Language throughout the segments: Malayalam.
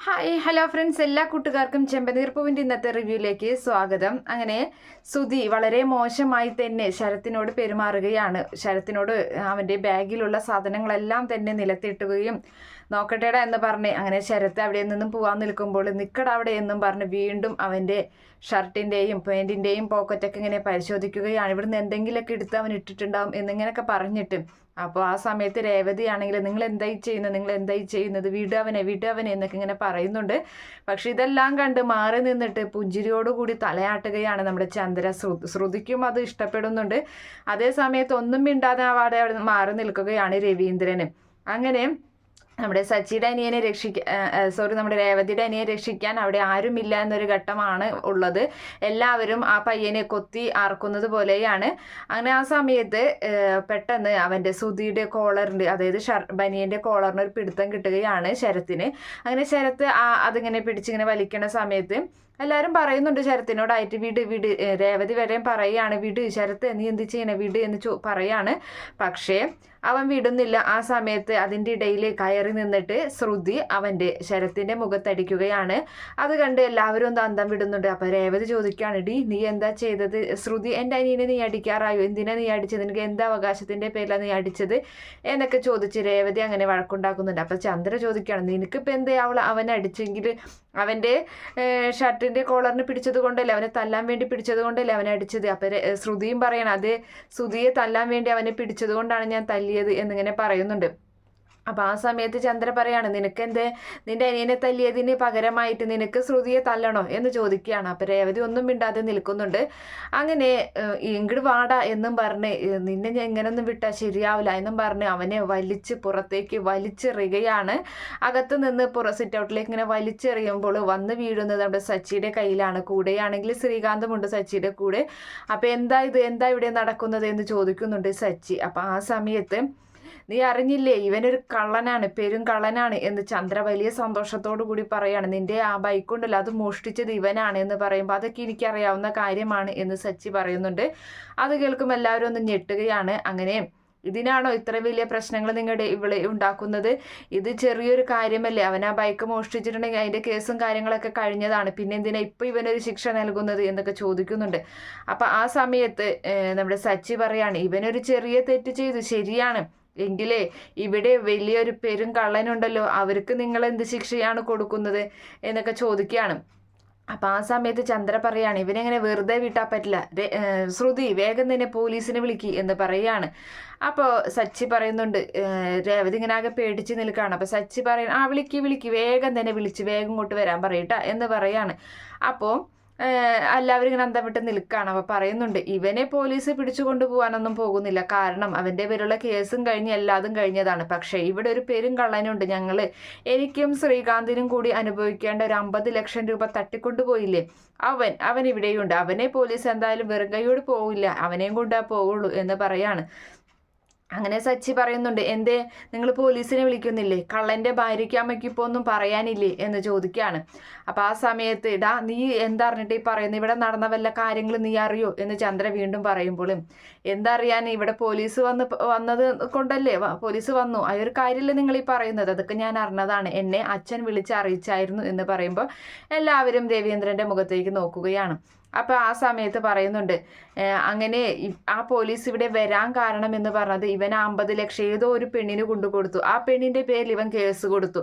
ഹായ് ഹലോ ഫ്രണ്ട്സ് എല്ലാ കൂട്ടുകാർക്കും ചെമ്പനീർപ്പൂവിന്റെ ഇന്നത്തെ റിവ്യൂയിലേക്ക് സ്വാഗതം. അങ്ങനെ സുധി വളരെ മോശമായി തന്നെ ശരത്തിനോട് പെരുമാറുകയാണ്. ശരത്തിനോട് അവന്റെ ബാഗിലുള്ള സാധനങ്ങളെല്ലാം തന്നെ നിലത്തിട്ടുകയും നോക്കട്ടേടാ എന്ന് പറഞ്ഞ് അങ്ങനെ ശരത്ത് അവിടെ നിന്നും പോകാൻ നിൽക്കുമ്പോൾ നിൽക്കട അവിടെ എന്നും പറഞ്ഞ് വീണ്ടും അവന്റെ ഷർട്ടിന്റെയും പാന്റിന്റെയും പോക്കറ്റൊക്കെ ഇങ്ങനെ പരിശോധിക്കുകയാണ്. ഇവിടുന്ന് എന്തെങ്കിലുമൊക്കെ എടുത്ത് അവൻ ഇട്ടിട്ടുണ്ടാവും എന്നിങ്ങനെയൊക്കെ പറഞ്ഞിട്ട് അപ്പോൾ ആ സമയത്ത് രേവതി ആണെങ്കിൽ നിങ്ങൾ എന്തായി ചെയ്യുന്നത്? നിങ്ങൾ എന്തായി ചെയ്യുന്നത്? വിടവനെ വിടവനെ എന്നൊക്കെ ഇങ്ങനെ പറയുന്നുണ്ട്. പക്ഷെ ഇതെല്ലാം കണ്ട് മാറി നിന്നിട്ട് പുഞ്ചിരിയോടുകൂടി തലയാട്ടുകയാണ് നമ്മുടെ ചന്ദ്ര. ശ്രു ശ്രുതിക്കും അത് ഇഷ്ടപ്പെടുന്നുണ്ട്. അതേ സമയത്ത് ഒന്നും മിണ്ടാതെ അവിടെ മാറി നിൽക്കുകയാണ് രവീന്ദ്രന് അങ്ങനെ നമ്മുടെ സച്ചിയുടെ അനിയനെ രക്ഷിക്കാൻ സോറി നമ്മുടെ രേവതിയുടെ അനിയെ രക്ഷിക്കാൻ അവിടെ ആരുമില്ല എന്നൊരു ഘട്ടമാണ് ഉള്ളത്. എല്ലാവരും ആ പയ്യനെ കൊത്തി ആർക്കുന്നത് പോലെയാണ്. അങ്ങനെ ആ സമയത്ത് പെട്ടെന്ന് അവന്റെ സുധിയുടെ കോളറിന്റെ അതായത് ഷർ ബനിയന്റെ കോളറിന് ഒരു പിടുത്തം കിട്ടുകയാണ് ശരത്തിന്. അങ്ങനെ ശരത്ത് ആ അതിങ്ങനെ പിടിച്ചിങ്ങനെ വലിക്കണ സമയത്ത് എല്ലാവരും പറയുന്നുണ്ട് ശരത്തിനോടായിട്ട് വിട് വിട്. രേവതി വരെയും പറയുകയാണ് വിട് ശരത്ത് നീ എന്ത് ചെയ്യണേ? വിട് എന്ന് ചോ പറയാണ്. പക്ഷേ അവൻ വിടുന്നില്ല. ആ സമയത്ത് അതിന്റെ ഇടയിൽ കയറി നിന്നിട്ട് ശ്രുതി അവന്റെ ശരത്തിന്റെ മുഖത്തടിക്കുകയാണ്. അത് കണ്ട് എല്ലാവരും ഒന്ന് അന്തം വിടുന്നുണ്ട്. അപ്പം രേവതി ചോദിക്കുകയാണ് ഡി നീ എന്താ ചെയ്തത്? ശ്രുതി എന്റെ അനിയനെ നീ അടിക്കാറായോ? എന്തിനാ നീ അടിച്ചത്? നിനക്ക് എന്താ അവകാശത്തിന്റെ പേരിലാണ് നീ അടിച്ചത്? എന്നൊക്കെ ചോദിച്ച് രേവതി അങ്ങനെ വഴക്കുണ്ടാക്കുന്നുണ്ട്. അപ്പം ചന്ദ്ര ചോദിക്കുകയാണ് നിനക്കിപ്പോൾ എന്തേ? അവൾ അവൻ അടിച്ചെങ്കിൽ അവന്റെ ഷർട്ടിന്റെ കോളറിന് പിടിച്ചത് കൊണ്ടല്ലേ അവനെ തല്ലാൻ വേണ്ടി പിടിച്ചത് കൊണ്ടല്ലേ അവനെ അടിച്ചത്? അപ്പം ശ്രുതിയും പറയണം അത് ശ്രുതിയെ തല്ലാൻ വേണ്ടി അവനെ പിടിച്ചത് കൊണ്ടാണ് ഞാൻ തല്ലിയത് എന്നിങ്ങനെ പറയുന്നുണ്ട്. അപ്പം ആ സമയത്ത് ചന്ദ്ര പറയാണ് നിനക്കെന്ത്? നിന്റെ അനിയനെ തല്ലിയതിന് പകരമായിട്ട് നിനക്ക് ശ്രുതിയെ തല്ലണോ? എന്ന് ചോദിക്കുകയാണ്. അപ്പം രേവതി ഒന്നും മിണ്ടാതെ നിൽക്കുന്നുണ്ട്. അങ്ങനെ ഇങ്ങട് വാട എന്നും പറഞ്ഞ് നിന്നെ ഞാൻ ഇങ്ങനൊന്നും വിട്ടാൽ ശരിയാവില്ല എന്നും പറഞ്ഞ് അവനെ വലിച്ച് പുറത്തേക്ക് വലിച്ചെറിയുകയാണ്. അകത്ത് നിന്ന് പുറ സിറ്റ് ഔട്ടിലേക്ക് ഇങ്ങനെ വലിച്ചെറിയുമ്പോൾ വന്ന് വീഴുന്നത് നമ്മുടെ സച്ചിയുടെ കയ്യിലാണ്. കൂടെയാണെങ്കിൽ ശ്രീകാന്തമുണ്ട് സച്ചിയുടെ കൂടെ. അപ്പം എന്താ ഇത്? എന്താ ഇവിടെ നടക്കുന്നത്? എന്ന് ചോദിക്കുന്നുണ്ട് സച്ചി. അപ്പം ആ സമയത്ത് നീ അറിഞ്ഞില്ലേ ഇവനൊരു കള്ളനാണ് പെരും കള്ളനാണ് എന്ന് ചന്ദ്ര വലിയ സന്തോഷത്തോടു കൂടി പറയാണ്. നിന്റെ ആ ബൈക്ക് ഉണ്ടല്ലോ അത് മോഷ്ടിച്ചത് ഇവനാണ് എന്ന് പറയുമ്പോൾ അതൊക്കെ എനിക്കറിയാവുന്ന കാര്യമാണ് എന്ന് സച്ചി പറയുന്നുണ്ട്. അത് കേൾക്കുമ്പോൾ എല്ലാവരും ഒന്ന് ഞെട്ടുകയാണ്. അങ്ങനെ ഇതിനാണോ ഇത്ര വലിയ പ്രശ്നങ്ങൾ നിങ്ങളുടെ ഇവിടെ ഉണ്ടാക്കുന്നത്? ഇത് ചെറിയൊരു കാര്യമല്ലേ അവൻ ആ ബൈക്ക് മോഷ്ടിച്ചിട്ടുണ്ടെങ്കിൽ അതിന്റെ കേസും കാര്യങ്ങളൊക്കെ കഴിഞ്ഞതാണ്. പിന്നെ എന്തിനാ ഇപ്പോൾ ഇവനൊരു ശിക്ഷ നൽകുന്നത് എന്നൊക്കെ ചോദിക്കുന്നുണ്ട്. അപ്പം ആ സമയത്ത് നമ്മുടെ സച്ചി പറയാണ് ഇവനൊരു ചെറിയ തെറ്റ് ചെയ്തു ശരിയാണ്. എങ്കിലേ ഇവിടെ വലിയൊരു പെരും കള്ളനുണ്ടല്ലോ അവർക്ക് നിങ്ങൾ എന്ത് ശിക്ഷയാണ് കൊടുക്കുന്നത് എന്നൊക്കെ ചോദിക്കുകയാണ്. അപ്പം ആ സമയത്ത് ചന്ദ്ര പറയാണ് ഇവനെങ്ങനെ വെറുതെ വിട്ടാൽ പറ്റില്ല ശ്രുതി വേഗം തന്നെ പോലീസിനെ വിളിക്കി എന്ന് പറയുകയാണ്. അപ്പോൾ സച്ചി പറയുന്നുണ്ട് രേവതി ഇങ്ങനെ ആകെ പേടിച്ച് നിൽക്കുകയാണ്. അപ്പോൾ സച്ചി പറയുന്നു ആ വിളിക്കി വിളിക്കി വേഗം തന്നെ വിളിച്ച് വേഗം ഇങ്ങോട്ട് വരാൻ പറയട്ടാ എന്ന് പറയാണ്. അപ്പോൾ എല്ലാവരും ഇങ്ങനെ അന്തം വിട്ട് നിൽക്കുകയാണ് അപ്പോൾ പറയുന്നുണ്ട് ഇവനെ പോലീസ് പിടിച്ചു കൊണ്ടുപോകാനൊന്നും പോകുന്നില്ല. കാരണം അവന്റെ പേരുള്ള കേസും കഴിഞ്ഞ് എല്ലാതും കഴിഞ്ഞതാണ്. പക്ഷേ ഇവിടെ ഒരു പേരും കള്ളനുണ്ട്. ഞങ്ങൾ എനിക്കും ശ്രീകാന്തിനും കൂടി അനുഭവിക്കേണ്ട ഒരു അമ്പത് ലക്ഷം രൂപ തട്ടിക്കൊണ്ടുപോയില്ലേ? അവൻ അവൻ ഇവിടെയുണ്ട്. അവനെ പോലീസ് എന്തായാലും വെറുകയോട് പോവില്ല. അവനെയും കൊണ്ടാ പോവുള്ളൂ എന്ന് പറയാണ്. അങ്ങനെ സച്ചി പറയുന്നുണ്ട് എന്തേ നിങ്ങൾ പോലീസിനെ വിളിക്കുന്നില്ലേ? കള്ളന്റെ ഭാര്യയ്ക്ക് അമ്മയ്ക്ക് ഇപ്പോൾ ഒന്നും പറയാനില്ലേ? എന്ന് ചോദിക്കുകയാണ്. അപ്പോൾ ആ സമയത്ത് ഇടാ നീ എന്തറിഞ്ഞിട്ട് ഈ പറയുന്നത് ഇവിടെ നടന്ന വല്ല കാര്യങ്ങൾ നീ അറിയോ? എന്ന് ചന്ദ്ര വീണ്ടും പറയുമ്പോഴും എന്തറിയാൻ ഇവിടെ പോലീസ് വന്ന് വന്നത് കൊണ്ടല്ലേ? പോലീസ് വന്നു. ആ ഒരു കാര്യമല്ലേ നിങ്ങൾ ഈ പറയുന്നത്? അതൊക്കെ ഞാൻ അറിഞ്ഞതാണ്. എന്നെ അച്ഛൻ വിളിച്ച് അറിയിച്ചായിരുന്നു എന്ന് പറയുമ്പോൾ എല്ലാവരും രവീന്ദ്രന്റെ മുഖത്തേക്ക് നോക്കുകയാണ്. അപ്പോൾ ആ സമയത്ത് പറയുന്നുണ്ട് അങ്ങനെ ആ പോലീസ് ഇവിടെ വരാൻ കാരണം എന്ന് പറഞ്ഞത് ഇവൻ അമ്പത് ലക്ഷം ഏതോ ഒരു പെണ്ണിന് കൊണ്ടു കൊടുത്തു. ആ പെണ്ണിന്റെ പേരിൽ ഇവൻ കേസ് കൊടുത്തു.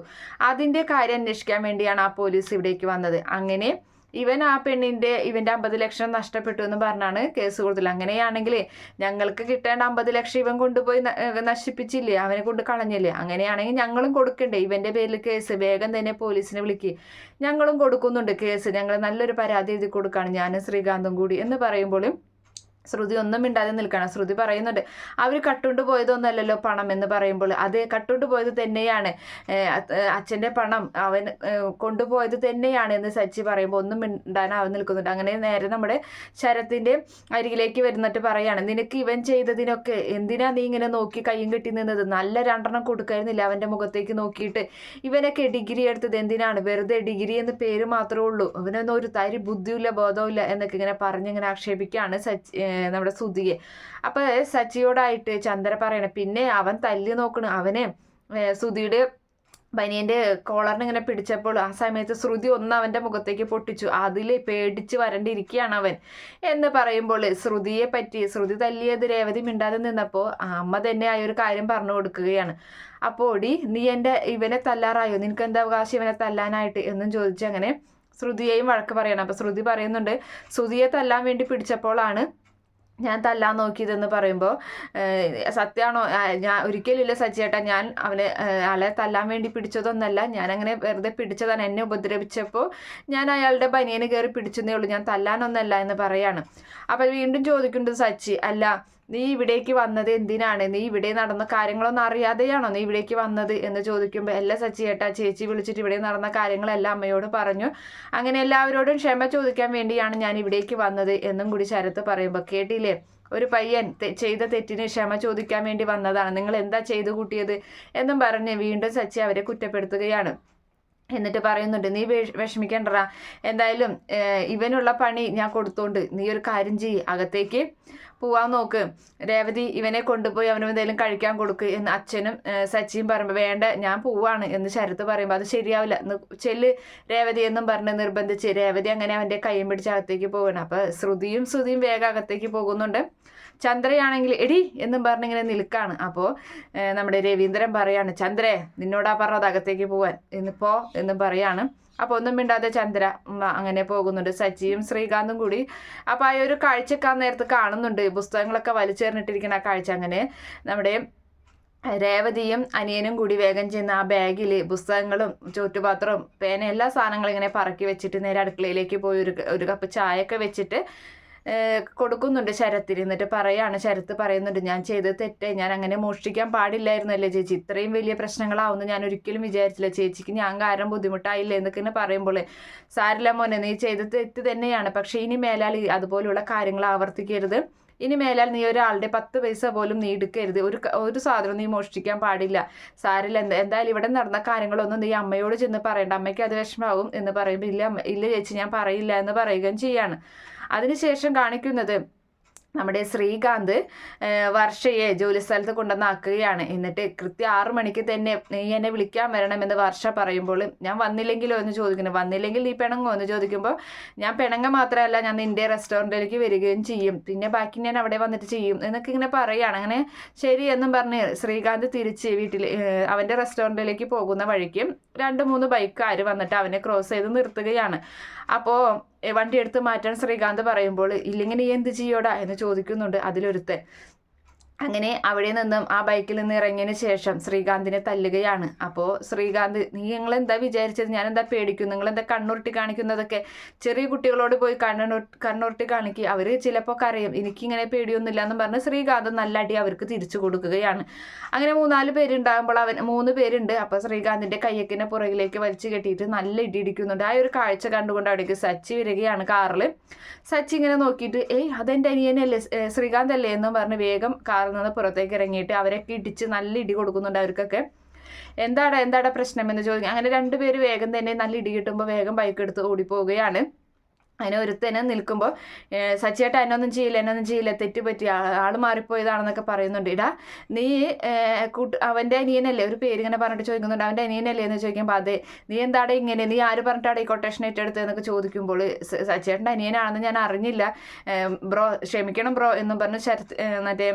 അതിന്റെ കാര്യം അന്വേഷിക്കാൻ വേണ്ടിയാണ് ആ പോലീസ് ഇവിടേക്ക് വന്നത്. അങ്ങനെ ഇവൻ ആ പെണ്ണിന്റെ ഇവന്റെ അമ്പത് ലക്ഷം നഷ്ടപ്പെട്ടു എന്ന് പറഞ്ഞാണ് കേസ് കൊടുത്തത് അങ്ങനെയാണെങ്കിൽ ഞങ്ങൾക്ക് കിട്ടേണ്ട അമ്പത് ലക്ഷം ഇവൻ കൊണ്ടുപോയി നശിപ്പിച്ചില്ലേ? അവനെ കൊണ്ട് കളഞ്ഞില്ലേ? അങ്ങനെയാണെങ്കിൽ ഞങ്ങളും കൊടുക്കണ്ടേ? ഇവന്റെ പേരിൽ കേസ്. വേഗം തന്നെ പോലീസിനെ വിളിക്കുക ഞങ്ങളും കൊടുക്കുന്നുണ്ട് കേസ്. ഞങ്ങൾ നല്ലൊരു പരാതി എഴുതി കൊടുക്കുകയാണ് ഞാനും ശ്രീകാന്തും കൂടി എന്ന് പറയുമ്പോഴും ശ്രുതി ഒന്നും മിണ്ടാതെ നിൽക്കണം ശ്രുതി പറയുന്നുണ്ട് അവർ കട്ടുകൊണ്ട് പോയതൊന്നുമല്ലല്ലോ പണം എന്ന് പറയുമ്പോൾ അത് കട്ടുകൊണ്ട് പോയത് തന്നെയാണ്. അച്ഛന്റെ പണം അവൻ കൊണ്ടുപോയത് തന്നെയാണ് എന്ന് സച്ചി പറയുമ്പോൾ ഒന്നും മിണ്ടാനാവൻ നിൽക്കുന്നുണ്ട്. അങ്ങനെ നേരെ നമ്മുടെ ശരത്തിന്റെ അരികിലേക്ക് വരുന്നിട്ട് പറയാണ് നിനക്ക് ഇവൻ ചെയ്തതിനൊക്കെ എന്തിനാ നീ ഇങ്ങനെ നോക്കി കയ്യും കെട്ടി നിന്നത്? നല്ല രണ്ടെണ്ണം കൊടുക്കായിരുന്നില്ല അവന്റെ മുഖത്തേക്ക് നോക്കിയിട്ട്. ഇവനൊക്കെ ഡിഗ്രി എടുത്തത് എന്തിനാണ്? വെറുതെ ഡിഗ്രി എന്ന് പേര് മാത്രമേ ഉള്ളൂ. ഇവനൊന്നും ഒരു തരി ബുദ്ധിയില്ല ബോധമില്ല എന്നൊക്കെ ഇങ്ങനെ പറഞ്ഞിങ്ങനെ ആക്ഷേപിക്കുകയാണ് സച്ചി നമ്മുടെ സുധിയെ. അപ്പോൾ സച്ചിയോടായിട്ട് ചന്ദ്ര പറയണ പിന്നെ അവൻ തല്ലി നോക്കണ. അവനെ സുധിയുടെ ബനിയന്റെ കോളറിന് ഇങ്ങനെ പിടിച്ചപ്പോൾ ആ സമയത്ത് ശ്രുതി ഒന്ന് അവന്റെ മുഖത്തേക്ക് പൊട്ടിച്ചു. അതിൽ പേടിച്ച് വരണ്ടിരിക്കുകയാണ് അവൻ. എന്ന് പറയുമ്പോൾ ശ്രുതിയെ പറ്റി ശ്രുതി തല്ലിയത് രേവതി മിണ്ടാതെ നിന്നപ്പോൾ അമ്മ തന്നെ ആ ഒരു കാര്യം പറഞ്ഞു കൊടുക്കുകയാണ്. അപ്പോൾ ഓടി നീ എന്റെ ഇവനെ തല്ലാറായോ? നിനക്ക് എന്താ അവകാശം ഇവനെ തല്ലാനായിട്ട്? എന്നും ചോദിച്ചു അങ്ങനെ ശ്രുതിയെയും വഴക്ക് പറയണം. അപ്പോൾ ശ്രുതി പറയുന്നുണ്ട് ശ്രുതിയെ തല്ലാൻ വേണ്ടി പിടിച്ചപ്പോഴാണ് ഞാൻ തല്ലാൻ നോക്കിയതെന്ന് പറയുമ്പോൾ സത്യമാണോ ഞാൻ ഒരിക്കലില്ല സജ്ജേട്ടാ ഞാൻ അവനെ ആളെ തല്ലാൻ വേണ്ടി പിടിച്ചതൊന്നല്ല ഞാൻ അങ്ങനെ വെറുതെ പിടിച്ചതാണ് എന്നെ ഉപദ്രവിച്ചപ്പോൾ ഞാൻ അയാളുടെ ബനിയനെ കയറി പിടിച്ചതേ ഉള്ളൂ ഞാൻ തല്ലാനൊന്നല്ല എന്ന് പറയാണ്. അപ്പോൾ വീണ്ടും ചോദിക്കുന്നുണ്ട് സച്ചി അല്ല നീ ഇവിടേക്ക് വന്നത് എന്തിനാണ്? നീ ഇവിടെ നടന്ന കാര്യങ്ങളൊന്നും അറിയാതെയാണോ നീ ഇവിടേക്ക് വന്നത്? എന്ന് ചോദിക്കുമ്പോൾ എല്ലാ സച്ചി ഏട്ടാ ചേച്ചി വിളിച്ചിട്ട് ഇവിടെ നടന്ന കാര്യങ്ങളെല്ലാം അമ്മയോട് പറഞ്ഞു. അങ്ങനെ എല്ലാവരോടും ക്ഷമ ചോദിക്കാൻ വേണ്ടിയാണ് ഞാൻ ഇവിടേക്ക് വന്നത് എന്നും കൂടി ശരത്ത് പറയുമ്പോൾ കേട്ടില്ലേ? ഒരു പയ്യൻ ചെയ്ത തെറ്റിന് ക്ഷമ ചോദിക്കാൻ വേണ്ടി വന്നതാണ്. നിങ്ങൾ എന്താ ചെയ്തു കൂട്ടിയത്? എന്നും പറഞ്ഞ് വീണ്ടും സച്ചി അവരെ കുറ്റപ്പെടുത്തുകയാണ്. എന്നിട്ട് പറയുന്നുണ്ട് നീ വിഷമിക്കണ്ടറ എന്തായാലും ഇവനുള്ള പണി ഞാൻ കൊടുത്തോണ്ട് നീ ഒരു കാര്യം ചെയ്യ്. അകത്തേക്ക് പോവാൻ നോക്ക്. രേവതി ഇവനെ കൊണ്ടുപോയി അവനും എന്തെങ്കിലും കഴിക്കാൻ കൊടുക്ക് എന്ന് അച്ഛനും സച്ചിയും പറയുമ്പോൾ വേണ്ട ഞാൻ പോവാണ് എന്ന് ശരത്ത് പറയുമ്പോൾ അത് ശരിയാവില്ല. ചെല്ല് രേവതി എന്നും പറഞ്ഞ് നിർബന്ധിച്ച് രേവതി അങ്ങനെ അവന്റെ കൈയും പിടിച്ച് അകത്തേക്ക് പോകണം അപ്പോൾ ശ്രുതിയും ശ്രുതിയും വേഗം അകത്തേക്ക് പോകുന്നുണ്ട്. ചന്ദ്രയാണെങ്കിൽ എടി എന്നും പറഞ്ഞിങ്ങനെ നിൽക്കാണ്. അപ്പോൾ നമ്മുടെ രവീന്ദ്രൻ പറയാണ് ചന്ദ്രേ നിന്നോടാ പറഞ്ഞത് അകത്തേക്ക് പോവാൻ. എന്നിപ്പോ എന്നും പറയാണ്. അപ്പോൾ ഒന്നും മിണ്ടാതെ ചന്ദ്ര അങ്ങനെ പോകുന്നുണ്ട്. സച്ചിയും ശ്രീകാന്തും കൂടി. അപ്പോൾ ആ ഒരു കാഴ്ചയൊക്കെ ആ നേരത്ത് കാണുന്നുണ്ട്. പുസ്തകങ്ങളൊക്കെ വലിച്ചേർന്നിട്ടിരിക്കുന്ന ആ കാഴ്ച അങ്ങനെ. നമ്മുടെ രേവതിയും അനിയനും കൂടി വേഗം ചെയ്യുന്ന ആ ബാഗിൽ പുസ്തകങ്ങളും ചുറ്റുപാത്രവും പേന എല്ലാ സാധനങ്ങളും ഇങ്ങനെ പറക്കി വെച്ചിട്ട് നേരെ അടുക്കളയിലേക്ക് പോയി ഒരു ഒരു കപ്പ് ചായയൊക്കെ വെച്ചിട്ട് കൊടുക്കുന്നുണ്ട് ശരത്തിൽ. എന്നിട്ട് പറയാണ് ശരത്ത് പറയുന്നുണ്ട് ഞാൻ ചെയ്തത് തെറ്റേ ഞാൻ അങ്ങനെ മോഷ്ടിക്കാൻ പാടില്ലായിരുന്നല്ലേ ചേച്ചി. ഇത്രയും വലിയ പ്രശ്നങ്ങളാവുന്നു ഞാൻ ഒരിക്കലും വിചാരിച്ചില്ല. ചേച്ചിക്ക് ഞാൻ കാരണം ബുദ്ധിമുട്ടായില്ലേ? എന്നൊക്കെ പറയുമ്പോൾ സാരില്ല മോനെ നീ ചെയ്തത് തെറ്റ് തന്നെയാണ്. പക്ഷേ ഇനി മേലാൽ അതുപോലുള്ള കാര്യങ്ങൾ ആവർത്തിക്കരുത്. ഇനി മേലാൽ നീ ഒരാളുടെ പത്ത് പൈസ പോലും നീ എടുക്കരുത്. ഒരു ഒരു സാധനം നീ മോഷ്ടിക്കാൻ പാടില്ല. സാരില്ല എന്താ എന്തായാലും ഇവിടെ നടന്ന കാര്യങ്ങളൊന്നും നീ അമ്മയോട് ചെന്ന് പറയണ്ട. അമ്മയ്ക്ക് അത് വിഷമാവും എന്ന് പറയുമ്പോൾ ഇല്ല ഇല്ല ചേച്ചി ഞാൻ പറയില്ല എന്ന് പറയുകയും ചെയ്യാണ്. അതിനുശേഷം കാണിക്കുന്നത് നമ്മുടെ ശ്രീകാന്ത് വർഷയെ ജോലി സ്ഥലത്ത് കൊണ്ടുവന്നാക്കുകയാണ് എന്നിട്ട് കൃത്യം ആറു മണിക്ക് തന്നെ നീ എന്നെ വിളിക്കാൻ വരണമെന്ന് വർഷ പറയുമ്പോൾ ഞാൻ വന്നില്ലെങ്കിലോ എന്ന് ചോദിക്കുന്നു. വന്നില്ലെങ്കിൽ നീ പെണങ്ങോ എന്ന് ചോദിക്കുമ്പോൾ ഞാൻ പിണങ്ങ മാത്രമല്ല ഞാൻ നിന്റെ റെസ്റ്റോറന്റിലേക്ക് വരികയും ചെയ്യും. പിന്നെ ബാക്കി ഞാൻ അവിടെ വന്നിട്ട് ചെയ്യും എന്നൊക്കെ ഇങ്ങനെ പറയുകയാണ്. അങ്ങനെ ശരി എന്നും പറഞ്ഞ് ശ്രീകാന്ത് തിരിച്ച് വീട്ടിൽ അവന്റെ റെസ്റ്റോറന്റിലേക്ക് പോകുന്ന വഴിക്ക് രണ്ട് മൂന്ന് ബൈക്കാർ വന്നിട്ട് അവനെ ക്രോസ് ചെയ്ത് നിർത്തുകയാണ്. അപ്പോൾ വണ്ടി എടുത്ത് മാറ്റാൻ ശ്രീകാന്ത് പറയുമ്പോൾ ഇല്ലെങ്കിൽ നീ എന്ത് ചെയ്യോടാ എന്ന് ചോദിക്കുന്നുണ്ട് അതിലൊരുത്തൻ. അങ്ങനെ അവിടെ നിന്നും ആ ബൈക്കിൽ നിന്ന് ഇറങ്ങിയതിന് ശേഷം ശ്രീകാന്തിനെ തല്ലുകയാണ്. അപ്പോൾ ശ്രീകാന്ത് നീ നിങ്ങൾ എന്താ വിചാരിച്ചത്? ഞാൻ എന്താ പേടിക്കും? നിങ്ങൾ എന്താ കണ്ണുരുട്ടി കാണിക്കുന്നതൊക്കെ? ചെറിയ കുട്ടികളോട് പോയി കണ്ണു കണ്ണുരുട്ടി കാണിക്കുക അവർ ചിലപ്പോൾ കരയും. എനിക്കിങ്ങനെ പേടിയൊന്നുമില്ല എന്ന് പറഞ്ഞ് ശ്രീകാന്ത് നല്ല അടി അവർക്ക് തിരിച്ചു കൊടുക്കുകയാണ്. അങ്ങനെ മൂന്നാൽ പേരുണ്ടാകുമ്പോൾ അവൻ മൂന്ന് പേരുണ്ട്. അപ്പോൾ ശ്രീകാന്തിന്റെ കയ്യക്കിനെ പുറകിലേക്ക് വലിച്ചു കെട്ടിയിട്ട് നല്ല ഇടി ഇടിക്കുന്നുണ്ട്. ആ ഒരു കാഴ്ച കണ്ടുകൊണ്ട് അവിടേക്ക് സച്ചി വരികയാണ് കാറിൽ സച്ചി ഇങ്ങനെ നോക്കിയിട്ട് ഏയ് അതെന്റെ അനിയനല്ലേ? ശ്രീകാന്ത് അല്ലേ? എന്നും പറഞ്ഞ് വേഗം കാറിൽ നിന്ന് പുറത്തേക്ക് ഇറങ്ങിയിട്ട് അവരൊക്കെ ഇടിച്ച് നല്ല ഇടി കൊടുക്കുന്നുണ്ട് അവർക്കൊക്കെ. എന്താടാ എന്താടാ പ്രശ്നം എന്ന് ചോദിക്കും. അങ്ങനെ രണ്ടുപേര് വേഗം തന്നെ നല്ല ഇടി കിട്ടുമ്പോൾ വേഗം ബൈക്ക് എടുത്ത് ഓടിപ്പോവുകയാണ്. അതിനെ ഒരുത്തനെ നിൽക്കുമ്പോൾ സച്ചിയേട്ട എന്നൊന്നും ചെയ്യില്ല എന്നൊന്നും ചെയ്യില്ല തെറ്റുപറ്റി ആൾ മാറിപ്പോയതാണെന്നൊക്കെ പറയുന്നുണ്ട്. ഇടാ നീ കൂട്ട് അവന്റെ അനിയനല്ലേ ഒരു പേര് ഇങ്ങനെ പറഞ്ഞിട്ട് ചോദിക്കുന്നുണ്ട്. അവന്റെ അനിയനല്ലേ എന്ന് ചോദിക്കുമ്പോൾ അതെ. നീ എന്താടെ ഇങ്ങനെ? നീ ആര് പറഞ്ഞിട്ടാണ് ഈ കൊട്ടേഷൻ ഏറ്റെടുത്തതെന്നൊക്കെ ചോദിക്കുമ്പോൾ സച്ചിയേട്ടന്റെ അനിയനാണെന്ന് ഞാൻ അറിഞ്ഞില്ല. ബ്രോ ക്ഷമിക്കണം ബ്രോ എന്നും പറഞ്ഞ് ശരത് മറ്റേ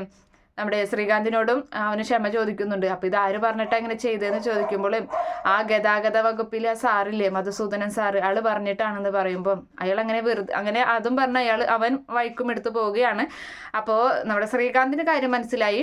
നമ്മുടെ ശ്രീകാന്തിനോടും അവന് ക്ഷമ ചോദിക്കുന്നുണ്ട്. അപ്പോൾ ഇത് ആര് പറഞ്ഞിട്ട് അങ്ങനെ ചെയ്തതെന്ന് ചോദിക്കുമ്പോൾ ആ ഗതാഗത വകുപ്പിലെ സാറില്ലേ മധുസൂദനൻ സാറ് അയാൾ പറഞ്ഞിട്ടാണെന്ന് പറയുമ്പോൾ അയാൾ അങ്ങനെ വെറുതെ അങ്ങനെ അതും പറഞ്ഞ അയാൾ അവൻ വൈക്കും എടുത്തു പോവുകയാണ്. അപ്പോൾ നമ്മുടെ ശ്രീകാന്തിന് കാര്യം മനസ്സിലായി.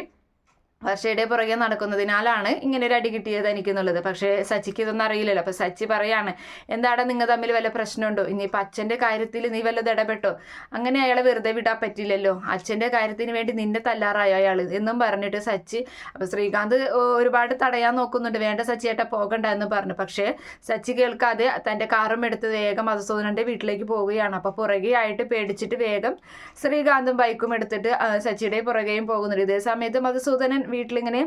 വർഷയുടെ പുറകെ നടക്കുന്നതിനാലാണ് ഇങ്ങനെ ഒരു അടി കിട്ടിയത് എനിക്കെന്നുള്ളത്. പക്ഷേ സച്ചിക്ക് ഇതൊന്നും അറിയില്ലല്ലോ. അപ്പൊ സച്ചി പറയാണ് എന്താണ് നിങ്ങൾ തമ്മിൽ വല്ല പ്രശ്നമുണ്ടോ? ഇനിയിപ്പോൾ അച്ഛന്റെ കാര്യത്തിൽ നീ വല്ലത് ഇടപെട്ടോ? അങ്ങനെ അയാളെ വെറുതെ വിടാൻ പറ്റില്ലല്ലോ. അച്ഛന്റെ കാര്യത്തിന് വേണ്ടി നിന്നെ തല്ലാറായോ അയാൾ എന്നും പറഞ്ഞിട്ട് സച്ചി അപ്പൊ ശ്രീകാന്ത് ഒരുപാട് തടയാൻ നോക്കുന്നുണ്ട്. വേണ്ട സച്ചിയേട്ടാ പോകണ്ട എന്ന് പറഞ്ഞു. പക്ഷേ സച്ചി കേൾക്കാതെ തന്റെ കാറും എടുത്ത് വേഗം മധുസൂദനന്റെ വീട്ടിലേക്ക് പോവുകയാണ്. അപ്പോൾ പുറകെ ആയിട്ട് പേടിച്ചിട്ട് വേഗം ശ്രീകാന്തും ബൈക്കും എടുത്തിട്ട് സച്ചിയുടെ പുറകെയും പോകുന്നുണ്ട്. ഇതേ സമയത്ത് മധുസൂദനൻ വീട്ടിലിങ്ങനെ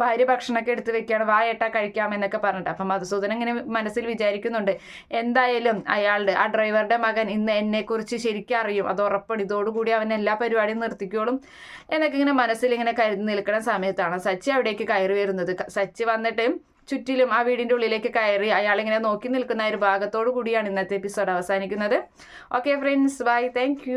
ഭാര്യ ഭക്ഷണമൊക്കെ എടുത്ത് വെക്കുകയാണ് വായേട്ടാ കഴിക്കാമെന്നൊക്കെ പറഞ്ഞിട്ട്. അപ്പം മധുസൂദനൻ ഇങ്ങനെ മനസ്സിൽ വിചാരിക്കുന്നുണ്ട് എന്തായാലും അയാളുടെ ആ ഡ്രൈവറുടെ മകൻ ഇന്ന് എന്നെക്കുറിച്ച് ശരിക്കും അറിയും. അത് ഉറപ്പാണ് ഇതോടുകൂടി അവൻ എല്ലാ പരിപാടിയും നിർത്തിക്കോളും എന്നൊക്കെ ഇങ്ങനെ മനസ്സിൽ ഇങ്ങനെ കരുതി നിൽക്കുന്ന സമയത്താണ് സച്ചി അവിടേക്ക് കയറി വരുന്നത്. സച്ചി വന്നിട്ട് ചുറ്റിലും ആ വീടിന്റെ ഉള്ളിലേക്ക് കയറി അയാളിങ്ങനെ നോക്കി നിൽക്കുന്ന ഒരു ഭാഗത്തോടു കൂടിയാണ് ഇന്നത്തെ എപ്പിസോഡ് അവസാനിക്കുന്നത്. Okay friends bye thank